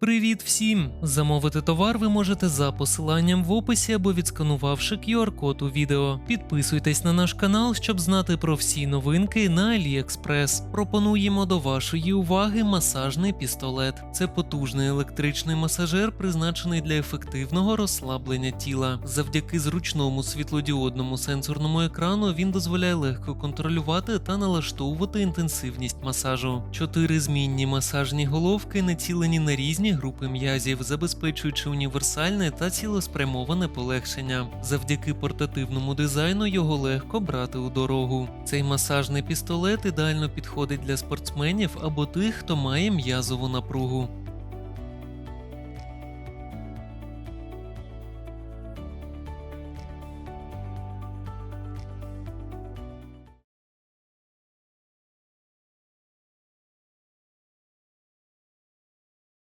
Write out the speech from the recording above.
Привіт всім! Замовити товар ви можете за посиланням в описі або відсканувавши QR-код у відео. Підписуйтесь на наш канал, щоб знати про всі новинки на AliExpress. Пропонуємо до вашої уваги масажний пістолет. Це потужний електричний масажер, призначений для ефективного розслаблення тіла. Завдяки зручному світлодіодному сенсорному екрану він дозволяє легко контролювати та налаштовувати інтенсивність масажу. Чотири змінні масажні головки націлені на різні групи м'язів, забезпечуючи універсальне та цілеспрямоване полегшення. Завдяки портативному дизайну його легко брати у дорогу. Цей масажний пістолет ідеально підходить для спортсменів або тих, хто має м'язову напругу.